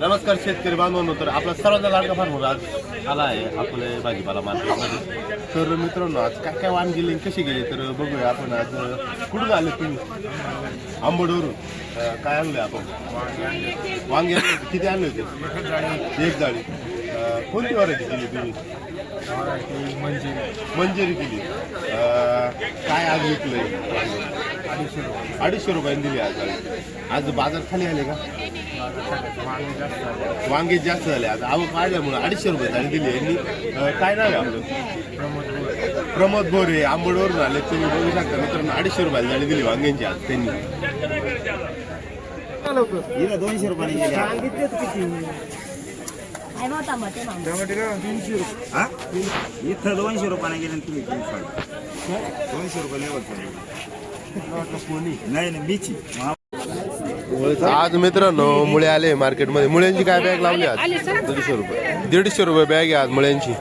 नमस्कार शेतकरी बांधवांनो तर आपला सर्वांचा लाडका फार्मर आज आला आहे. आपले भाजीपाला मार्केटमध्ये. तर मित्रांनो आज काय काय वाण गेले कशी गेले तर बघूया आपण आज कुठून आले तुम्ही? आंबडवरून. काय आणले आपण? वांगे आणले. किती आणले होते? एक जाळी. कोणती व्हरायटी केली तुम्ही? मंजिरी केली. काय आज विकलंय? अडीचशे रुपयांनी दिली आज. आज. बाजार खाली आले का? वांगे जास्त झाले. आता आवक वाढल्यामुळे अडीचशे रुपये झाली दिली. यांनी काय नाव आहे आपलं? प्रमोद बोरे आंबडवरून आले. तुम्ही बघू शकता मित्रांनो अडीचशे रुपयाला झाली दिली वांग्यांची आज त्यांनी. दोनशे रुपयाने गेली काय मग टमाटे मामा हा इथं दोनशे रुपयाने गेले आणि तुम्ही तीनशे दोनशे रुपये. लेवल नाही नाही मीची आज मित्रांनो मुळे आले मार्केटमध्ये. मुळ्यांची काय बॅग लावली आज? दीडशे रुपये. दीडशे रुपये बॅग आहे आज मुळ्यांची.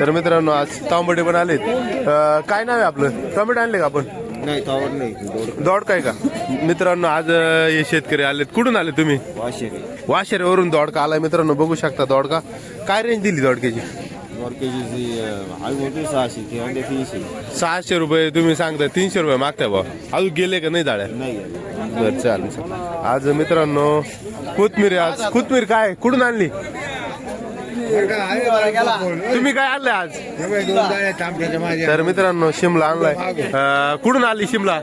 तर मित्रांनो आज तांबडे पण आलेत. अं, काय नाव आहे आपलं? टोमॅटो आणले का आपण? नाही तोवर नाही. दौड काय का? मित्रांनो आज अं, हे शेतकरी आलेत. कुठून आले तुम्ही? पाचशे वाशेऱ्यावरून दोडका आलाय? मित्रांनो बघू शकता दोडका काय रेंज दिली दोडक्याची सहाशे ते अंडे तीनशे. सहाशे रुपये तुम्ही सांगता तीनशे रुपये मागताय बा अजून गेले का नाही जाळ्या? नाही बरं चालेल चालेल. आज मित्रांनो कोथमीर आज कोथमीर काय? कुठून आणली? तुम्ही काय आणलंय आज? तर मित्रांनो शिमला आणलाय. अं, कुठून आली शिमला?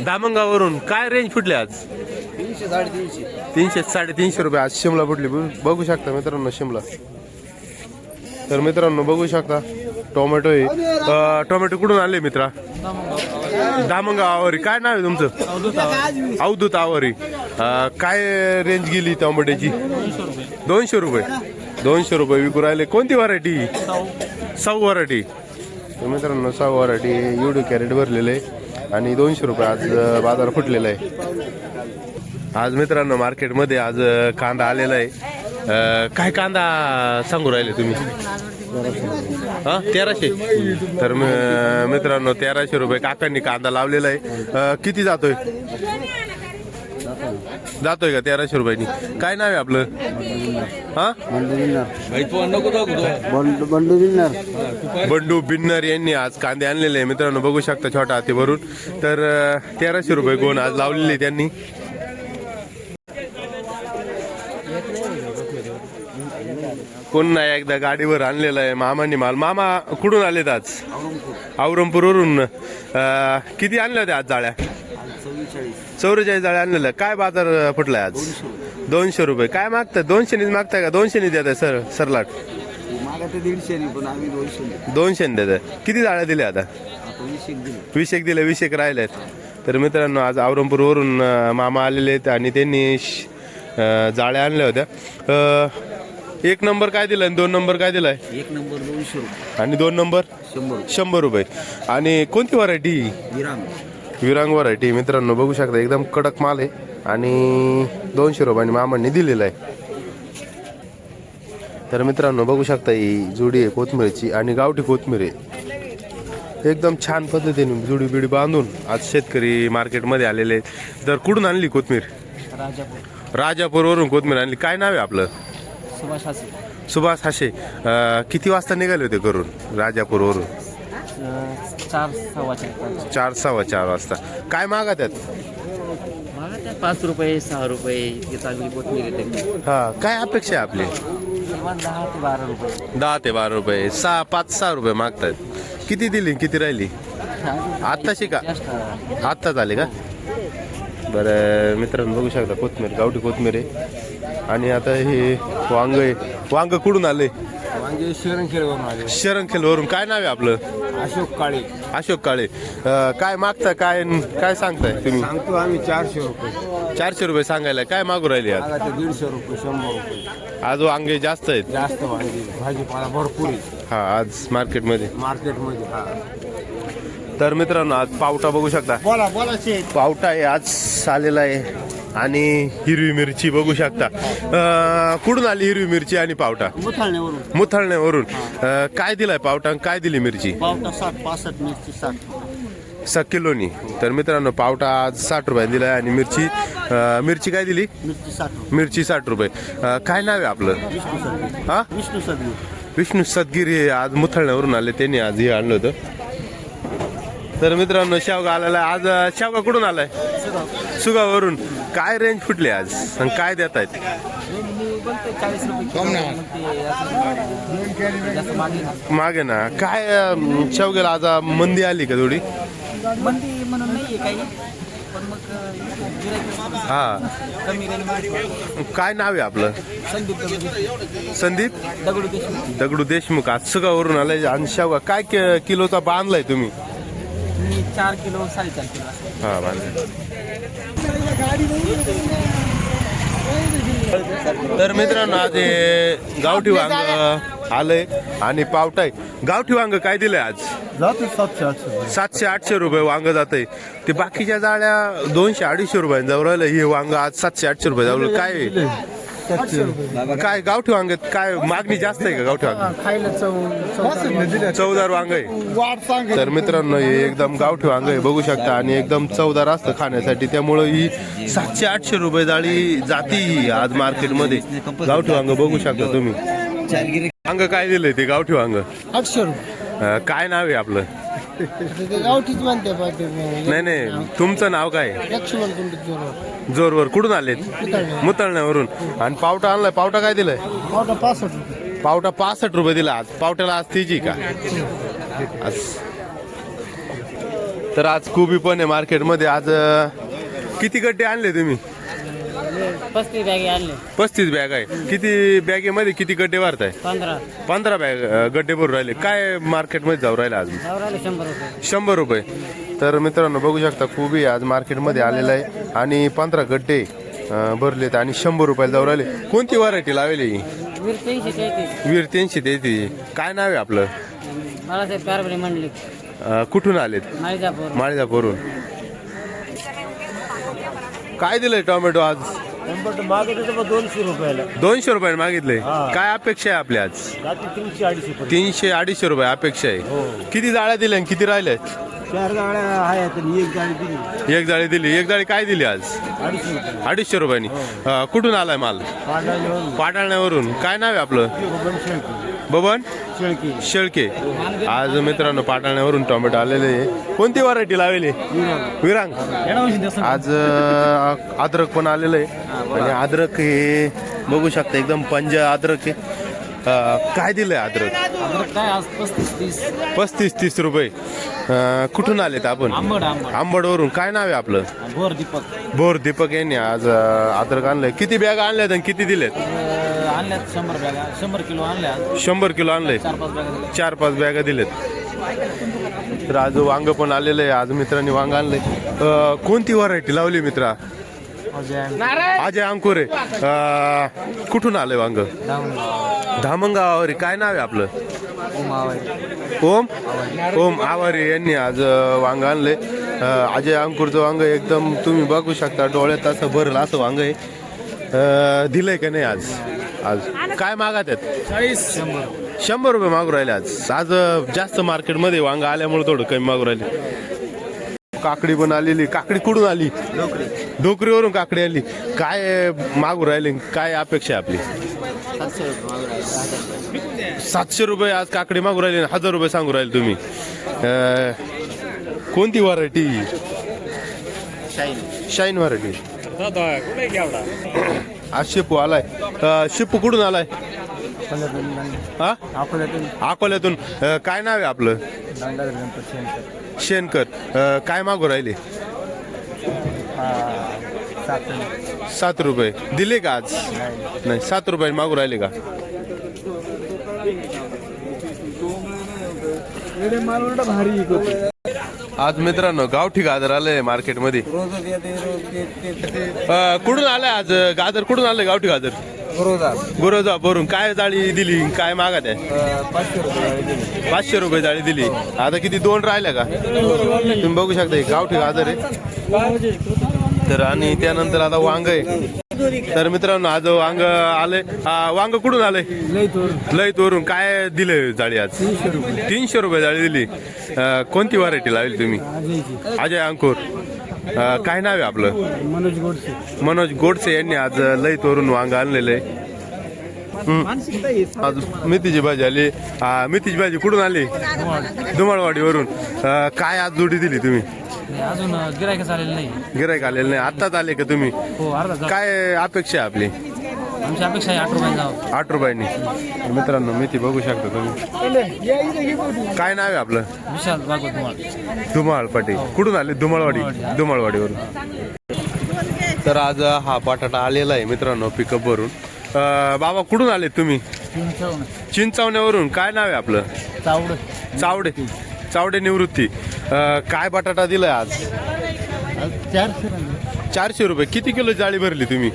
दामंगावरून काय रेंज फुटली आज? तीनशे साडेतीनशे. तीनशे साडेतीनशे रुपये आज शिमला फुटली. बघ- शकता मित्रांनो शिमला. तर मित्रांनो बघू शकता. टोमॅटो आहे. टोमॅटो कुठून आले मित्रा? दामंगाव आवरी. काय नाव आहे तुमचं? अवधूत आवरी. काय रेंज गेली टोमॅटोची दोनशे रुपये. दोनशे रुपये विकू राहिले. कोणती व्हरायटी सौ व्हरायटी तर मित्रांनो सौ व्हरायटी एवढे कॅरेट भरलेले आहे आणि दोनशे रुपये आज बाजार फुटलेला आहे. आज मित्रांनो मार्केटमध्ये आज कांदा आलेला आहे. काय कांदा सांगू राहिले तुम्ही? हा तेराशे. तर मित्रांनो तेराशे रुपये काकांनी कांदा लावलेला आहे. किती जातोय? जातोय का? तेराशे रुपयांनी. काय नाव आहे आपलं? हा? बंडू विनर बंडू बिन्नर यांनी आज कांदे आणलेले आहे. मित्रांनो बघू शकता छोटा हाती भरून. तर तेराशे रुपये कोण आज लावलेले त्यांनी. कोण नाही एकदा गाडीवर आणलेला आहे मामानी माल. मामा कुठून आलेत आज? औरंगपूरवरून. किती आणल्या होत्या आज जाळ्या? चौवेचाळीस. जाळ्या आणलेल्या. काय बाजार फुटलाय आज? दोनशे रुपये. काय मागताय? दोनशेनीच मागताय का? दोनशेनी देत आहे सर सरलाट. मागा ते दीडशे पण आम्ही दोनशे दोनशे देत किती जाळ्या दिल्या आता? वीस एक दिले. वीस एक दिले वीस एक राहिलेत. तर मित्रांनो आज औरंगपूरवरून अ, मामा आलेले आहेत आणि त्यांनी श- अ, जाळ्या आणल्या होत्या. अ, एक नंबर काय दिलाय? आणि दोन नंबर काय दिलाय? एक नंबर दोनशे रुपये. आणि दोन नंबर? शंभर शंभर रुपये. आणि कोणती व्हरायटी विराम. विरांग व्हरायटी मित्रांनो बघू शकता एकदम कडक माल आहे आणि दोनशे रुपयांनी मामांनी दिलेला आहे. तर मित्रांनो बघू शकता ही जुडी आहे कोथमिरीची आणि गावठी कोथमीर आहे. एकदम छान पद्धतीने जुडी बिडी बांधून आज शेतकरी मार्केटमध्ये आलेले आहेत. तर कुठून आणली कोथमीर? राजापूर. राजापूरवरून कोथमीर आणली. काय नाव आहे आपलं? सुभाष हासे. सुभाष हाशे किती वाजता निघाले होते घरून? राजापूरवरून? चार सव्वा चार चार सव्वा चार वाजता. काय मागा त्यात मला त्या पाच रुपये सहा रुपये इतकी चांगली कोथमीर येते. हा काय अपेक्षा आहे आपली? किमान दहा ते बारा रुपये. दहा ते बारा रुपये सहा पाच सहा रुपये मागतायत. किती दिली किती राहिली? आत्ताशी का आत्ताच आले का? बरं मित्रांनो बघू शकता कोथमीर गावठी कोथमीर आहे. आणि आता हे वांग आहे. वांग कुठून आले म्हणजे शरण खेळवरून आले. शरणखेलवरून काय नाव आहे आपलं? अशोक काळे. अशोक काळे. अं, काय मागता काय काय सांगताय तुम्ही? सांगतो आम्ही चारशे रुपये. चारशे रुपये सांगायला. काय मागू राहिले आज? ते दीडशे रुपये शंभर रुपये. आज वांगे जास्त आहेत? जास्त वांगी. भाजीपाला भरपूर आहे हा आज मार्केटमध्ये. मार्केटमध्ये हा. तर मित्रांनो आज पावटा बघू शकता. बोला बोला पावटा आहे आज आलेला आहे. आणि हिरवी मिरची बघू शकता. अं, कुठून आली हिरवी मिरची आणि पावटा? मुथाळण्यावरून. मुथळण्यावरून. अं, काय दिलाय पावटा आणि काय दिली मिरची? पावटा साठ पासष्ट मिरची साठ. स किलोनी. तर मित्रांनो पावटा आज साठ रुपये दिला आणि मिरची अं, मिरची काय दिली? मिरची साठ मिरची साठ रुपये. अं, काय नाव आहे आपलं? विष्णू हा? विष्णू सदगी विष्णू सदगिरी आज मुथळण्यावरून आले. त्यांनी आज हे आणलं होतं. तर मित्रांनो शेवगा आलेला. आज शेवगा कुठून आलाय? सुगावरून. काय रेंज फुटली आज? आणि काय देत आहेत मागे ना. काय शेवग्याला आज मंदी आली का थोडी? हा. काय नाव आहे आपलं? संदीप दगडू देशमुख. आज सुगावरून आलाय. आणि शेवगा काय कि- किलोचा बांधलाय तुम्ही? चार किलो साडेचार किलो असं. हा तर मित्रांनो आज हे गावठी वांग आलंय आणि पावटाय. गावठी वांग काय दिलंय आज? जाते सातशे आठशे सातशे आठशे रुपये वांग जाते ते बाकीच्या जाळ्या दोनशे अडीचशे रुपये जाऊ राहिलं हे वांग आज सातशे आठशे रुपये जाऊ राहिलं. काय? आहे? काय गावठी वांग्यात काय मागणी जास्त आहे का गावठी वांग? खायला चव चवदार वांग. आहे तर मित्रांनो हे एकदम गावठी वांग आहे बघू शकता. आणि एकदम चवदार असतं खाण्यासाठी. त्यामुळं ही सातशे आठशे रुपये जाळी जाती ही आज मार्केटमध्ये. गावठी वांग बघू शकता तुम्ही. वांग काय दिलंय ते गावठी वांग? आठशे रुपये. अं, काय नाव आहे आपलं? गावठीच म्हणते नाही नाही. तुमचं नाव काय? आहे? लक्ष्मण कुंडीत जोरवर. कुठून आलेत? मुतळण्यावरून आणि पावटा आणलाय? पावटा काय दिलाय? मोठा पासष्ट रुपये. पावटा पासष्ट रुपये दिला. आज पावट्याला आज तिची का? आज. तर आज कोबी पण आहे मार्केटमध्ये. आज अं, किती गड्डे आणले तुम्ही? पस्तीस बॅगे आणले. पस्तीस बॅग आहे. किती बॅगेमध्ये किती गड्डे भरताय पंधरा. पंधरा बॅग अं, गड्डे भरून राहिले. काय मार्केटमध्ये जाऊ राहिले आज? शंभर रुपये. शंभर रुपये. तर मित्रांनो बघू शकता कोबी आज मार्केटमध्ये आलेला आहे. आणि पंधरा गड्डे अं, भरलेत आणि शंभर रुपयाला जाऊ राहिले. कोणती व्हरायटी लावली? वीर तीनशे तेहतीस. वीर तीनशे तेहतीस. काय नाव आहे आपलं? बाळासाहेब कारभारी मंडलिक. अं, कुठून आलेत? माळीजापूर. माळीजापूरून काय दिलंय टोमॅटो आज? दोनशे रुपयाला. दोनशे रुपयाने मागितले. काय अपेक्षा आहे आपली आज? जाते तीनशे अडीचशे तीनशे अडीचशे रुपये अपेक्षा आहे. किती जाळ्या दिल्या आणि किती राहिल्या चार गाड्या आहेत आणि एक गाडी दिली. एक जाळी दिली. एक जाळी काय दिली आज? अडीचशे रुपये अडीचशे रुपयानी. अं, कुठून आलाय माल? पाटाळण्यावरून काय नाव आहे आपलं? बबन शेळकी. शेळके. आज मित्रांनो पाटाळण्यावरून टोमॅटो आलेले आहे. कोणती व्हरायटी लावली? विरांग. आज अं, अद्रक पण आलेलं आहे. आणि अद्रक हे बघू शकता एकदम पंज अद्रक आहे अं, काय दिलंय अद्रक? काय आज पस्तीस तीस. रुपये. अं, कुठून आलेत आपण? आंबडवरून. काय नाव आहे आपलं? भोर दीपक. भोर दीपक यांनी आज अं, अद्रक आणलंय. किती बॅग आणल्यात आणि किती दिलेत? आणल्यात शंभर बॅगा. शंभर किलो आणल्या शंभर किलो आणलंय. चार पाच बॅगा दिल्या चार पाच बॅगा दिलेत. तर आज वांग पण आलेलं आहे. आज मित्रांनी वांग आणलंय. अं, कोणती व्हरायटी लावली मित्रा? अजय अंकुरे अं, कुठून आलंय वांग धामणगावावरी काय नाव आहे आपलं? ओम ओम? आवारे. यांनी आज अं, वांग आणले. अजय अंकुरचं वांग एकदम तुम्ही बघू शकता डोळ्यात असं भरलं असं वांग आहे. अं, दिलंय का नाही आज? आज. काय मागात आहेत? शंभर रुपये. मागू राहिले आज. आज अं, जास्त मार्केटमध्ये वांग आल्यामुळे थोडं कमी मागू राहिले. काकडी पण आलेली काकडी कुठून आली? डोकरीवरून काकडी आली. काय मागू राहिले? काय अपेक्षा आहे आपली? सातशे रुपये आज काकडी मागू राहिले हजार रुपये सांगू राहिले तुम्ही. कोणती व्हरायटी शाईन व्हरायटी आज शेपू आलाय. शेपू कुठून आलाय? हा? अकोल्यातून अं, काय नाव आहे आपलं? शेनकर अं, काय मागू राहिले? सात रुपये. दिले का आज? नाही. सात रुपये मागू राहिले का? आज मित्रांनो गावठी गाजर आलंय मार्केटमध्ये. अं, कुठून आलाय आज? गाजर कुठून आलंय गावठी गाजर गुरोजा. भरून काय जाळी दिली काय मागत आहे पाचशे रुपये जाळी दिली. आता किती दोन राहिल्या का? तुम्ही बघू शकता गावठी गाजर आहे. तर आणि त्यानंतर आता वांग आहे. तर मित्रांनो आज वांग आले वांग कुठून आले लय तोरून काय दिले जाळी आज? तीनशे रुपये. जाळी दिली. कोणती व्हरायटी लावली तुम्ही? अजय अंकुर. अ, काय नाव आहे आपलं? मनोज गोडसे. मनोज गोडसे यांनी आज लय तोरून वांग आणलेले. आज मेथीची भाजी आली. आ, मेथीची भाजी कुठून आली? धुमाळवाडीवरून. अ, काय आज जोडी दिली तुम्ही? अजून गिरायक झालेलं नाही. गिरायक आलेलं नाही. आत्ताच आले का तुम्ही? हो अर्धा काय अपेक्षा आहे आपली? आमची अपेक्षा आहे आठ रुपये जावं. आठ रुपयांनी. तर मित्रांनो मेथी बघू शकता तुम्ही. काय नाव आहे आपलं? विशाल भागवत तुम्हाला धुमाळ पाटी कुठून आले? धुमाळवाडी. धुमाळवाडीवरून. तर आज हा बटाटा आलेला आहे मित्रांनो पिकअप वरून. अं, बाबा कुठून आले तुम्ही? चिंचावण्यावरून. काय नाव आहे आपलं? चावड. चावडे. चावडे निवृत्ती. अं, काय बटाटा दिलाय आज? चारशे चारशे रुपये. किती किलो जाळी भरली तुम्ही?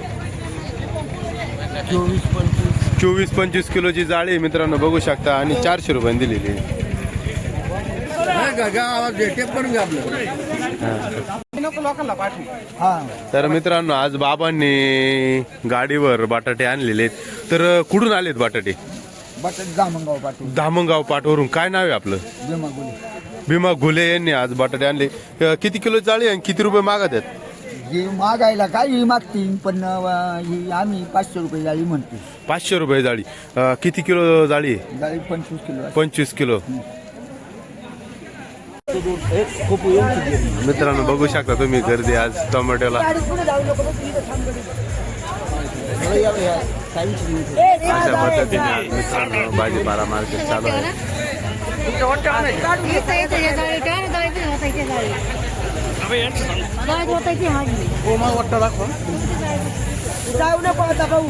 चोवीस पंचवीस चोवीस पंचवीस किलोची जाळी मित्रांनो बघू शकता. आणि चारशे रुपयांनी दिलेली हा. तर मित्रांनो आज बाबांनी गाडीवर बटाटे आणलेले आहेत. तर कुठून आलेत बटाटे? धामणगाव पाठवरून काय नाव आहे आपलं? भीमा गुली. घुले यांनी आज बटाटे आणले. किती किलो जाळी आणि किती रुपये मागत आहेत? ही मागायला काय ही मागतील पण अं, ही आम्ही पाचशे रुपये जाळी म्हणतो. पाचशे रुपये जाळी. अ, किती किलो जाळी? आहे जाळी पंचवीस किलो आहे. पंचवीस किलो. मित्रांनो बघू शकता तुम्ही गर्दी आज टोमॅटोला. अशा पद्धतीने आज मित्रांनो भाजीपाला मार्केट चालू आहे. जाऊ नको आता भाऊ